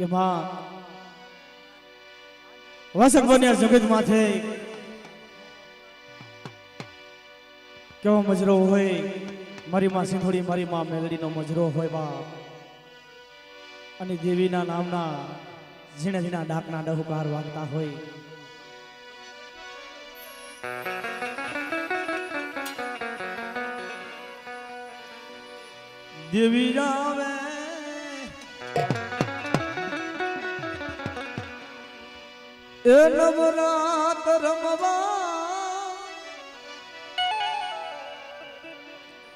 કે માં વસક બન્યા જગત માથે કેવો મજરો હોય, મારી માં સિંધોડી, મારી માં મેલડીનો મજરો હોય બા અને દેવીના નામના ઝીણા ઝીણા ડાકના ડહુકાર વાગતા હોય. દેવી આવે એ નવરાત રમવા.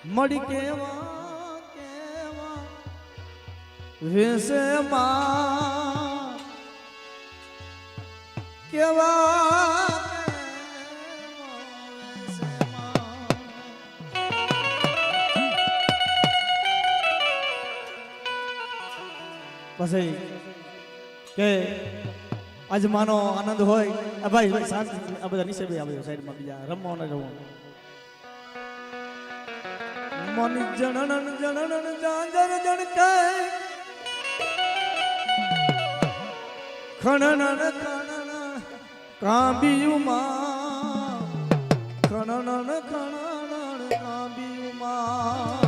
મળી કેવા કેવા. વેસે માં. કેવા. પછી કે આજ માનો આનંદ હોય. આ ભાઈ શાંત. આ બધા નીચે ભાઈ આ બધા સાઈડમાં બીજા. રમવા ન જવું મન જણણ જણણ જાંજર જણકે. ખણણ ખણણ કાંબિયું માં ખણણ ખણણ કાંબિયું માં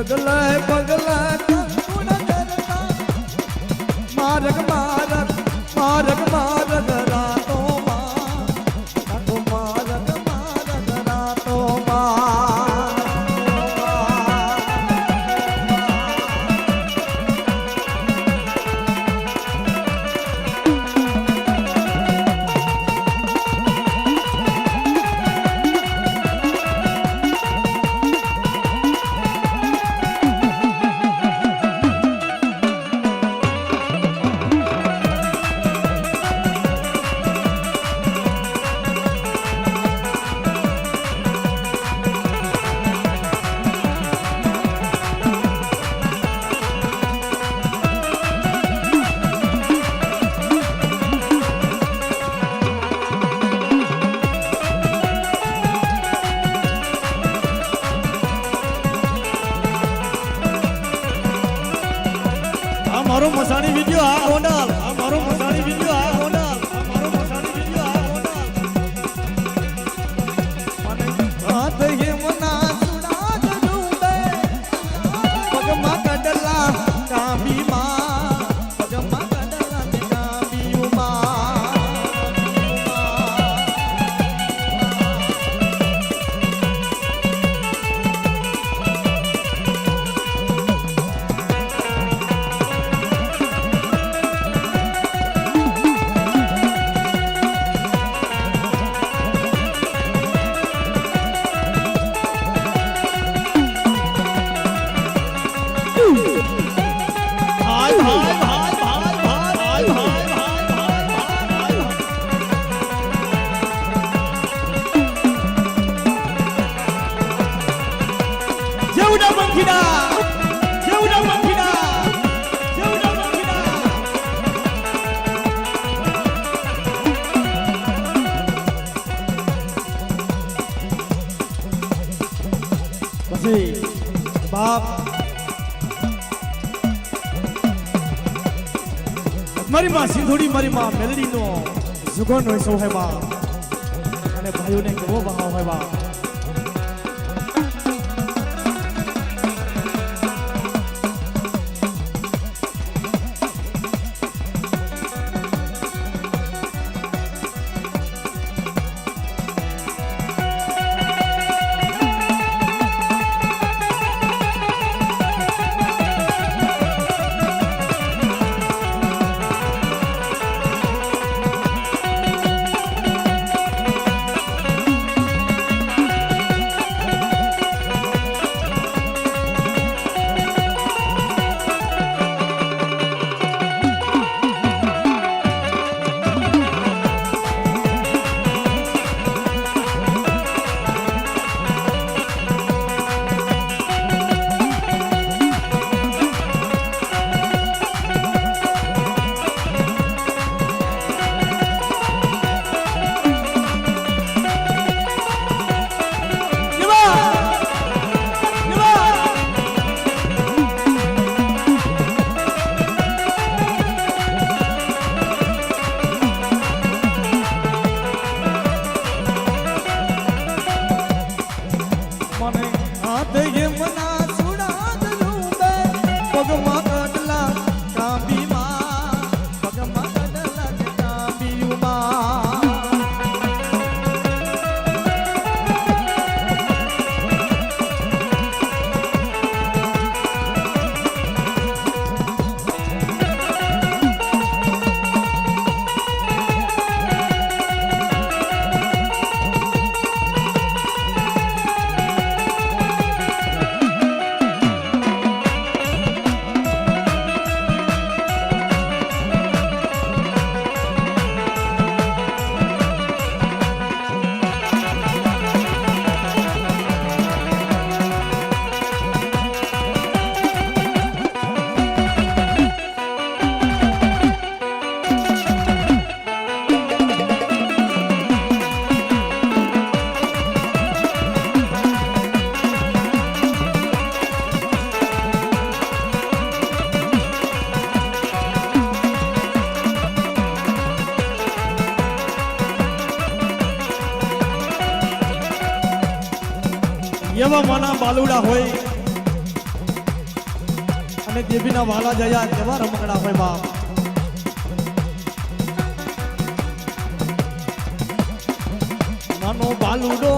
પગલા પગલા મારો મસાણી વીડિયો આ ગોંડાલ પછી બાપ. મારી માં સિંધોડી, મારી માં મેલડીનો સુગંધ હોય સૌ હે બાપ. અને ભાઈઓને કેવો ભાવ હોય બા bozulmaz. કેવા માના બાલુડા હોય. અને દેવીના વાલા જયા એવા રમકડા હોય બાપ. નાનો બાલુડો